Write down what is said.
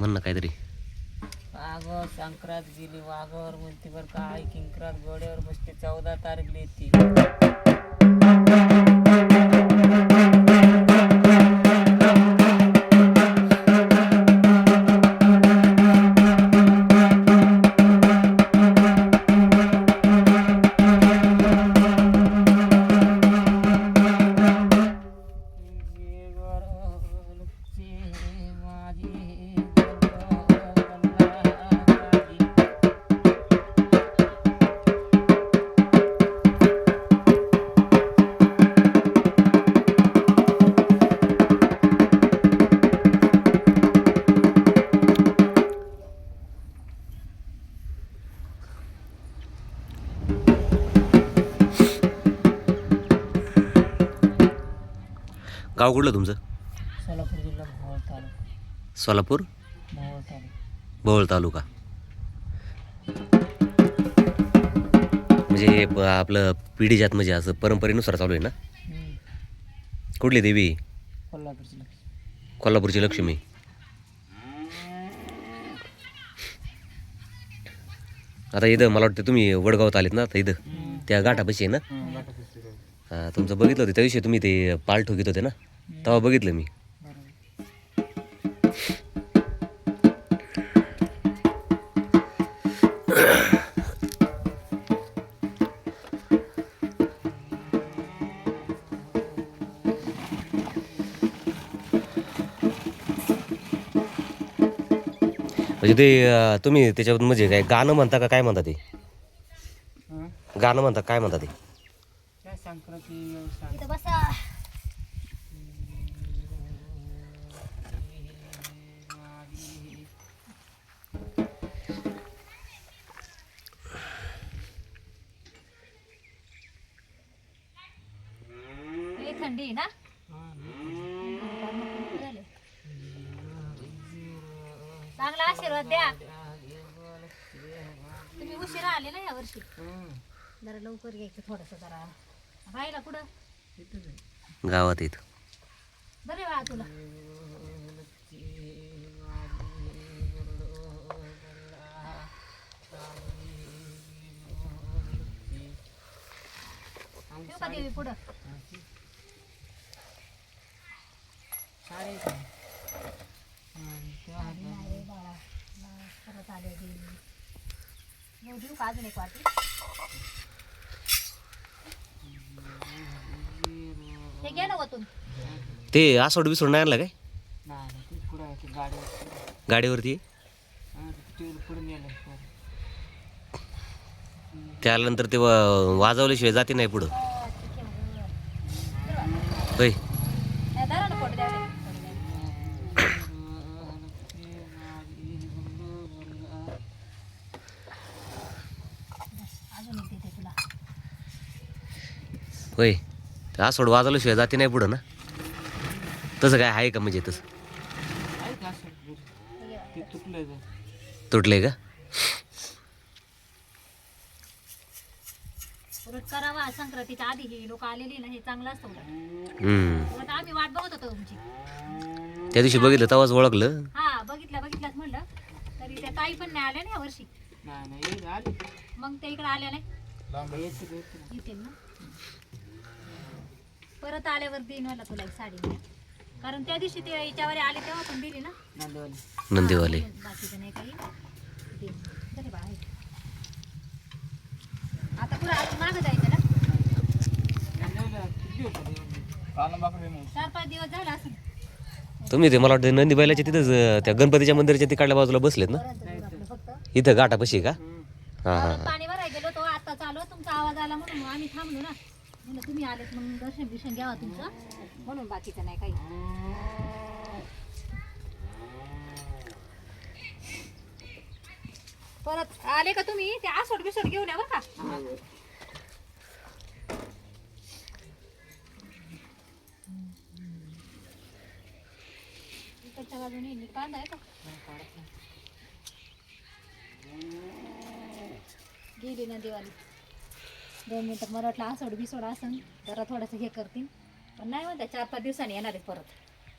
म्हण ना काहीतरी. अगं संक्रांत गेली वाघावर म्हणते बरं काय किंक्रात गोड्यावर बसते चौदा तारीख येते गाव कुठलं तुमचं? सोलापूर जिल्हा तालुका. सोलापूर? तालुका. भोवळ तालुका. म्हणजे आपलं पिढीजात म्हणजे असं परंपरेनुसार चालू आहे ना? हम्म. कुठली देवी? कोल्हापूरची लक्ष्मी. आता इथं मला वाटतं तुम्ही वडगावात आलेत ना आता इथं. त्या गाठापाशी आहे ना? हां तुमचं बघितलं होतं त्या दिवशी तुम्ही ते पाल ठोकीत होते ना? तेव्हा बघितलं मी. म्हणजे ते तुम्ही त्याच्यावर म्हणजे काय गाणं म्हणता का काय म्हणता ते? गाणं म्हणता काय म्हणता ते? इथं बसा. लई थंडी आहे ना. चांगला आशीर्वाद द्या. तुम्ही उशिरा आले ना या वर्षी. जरा लवकर यायचं थोडस जरा. राहिला कुठं? गावात येत बरे वा तुला. ठेवू का देवी पुढं? परत आले देवी. देऊ का अजून एक वाटी? हे घे ना वतून. ते आसोड बिसोड नाही आणलं काय? नाही नाही, ते पुढं आहे ते गाडीवर गाडीवरती हं, ते पुढे नेलं वा- वाजवल्याशिवाय जाते नाही पुढं होय धरा ना पोट द्यावे अजून एक देते तुला होय. ते आसोड वाजवल्याशिवाय जाते नाही पुढं ना. तसं काय आहे का म्हणजे तसं? तुटलं का? उलट करावा संक्रांतीच्या आधी हे लोक आलेली ना हे चांगलं असतं उलट. हम्म. उलट आम्ही वाट बघत होतो तुमची. त्या दिवशी बघितलं तेव्हाच ओळखलं. हा बघितलं बघितलंच म्हणलं. तरी त्या ताई पण नाही आल्या ना या वर्षी. नाही नाही येईल, आली. मग त्या इकडे आल्या नाही. येते, येते ना. परत आल्यावर देईन मला तुला एक साडी कारण त्या दिवशी ते याच्यावर आले तेव्हा पण दिली ना. नांदेवाली. बाकीचं नाही काही. देईन. आता पुढे अजून मागं जायचं ना? चार पाच दिवस झाला असं तुम्ही ते मला वाटतं नंदी बैलाच्या तिथंच अं, त्या गणपतीच्या मंदिराच्या तिकडल्या बाजूला बसलेत ना? आपलं फक्त इथं गाठापाशी का? हं. हां पाणी भरायला गेलो तो आता चालू तुमचा आवाज आला म्हणून आम्ही थांबलो ना. म्हणलं तुम्ही आलेत मग दर्शन बिर्शन घ्यावा तुमचं. म्हणून बाकीचं नाही काही. परत आले का तुम्ही? ते आसोड बिसोड घेऊन या बरं का. इकडच्या बाजूने नी कांदा आहे का गेली ना दिवाळी. दोन मिनटं मला वाटलं आसोड बिसोड असन जरा थोडंसं हे करतील. पण नाही म्हणता चार पाच दिवसांनी येणार आहे परत.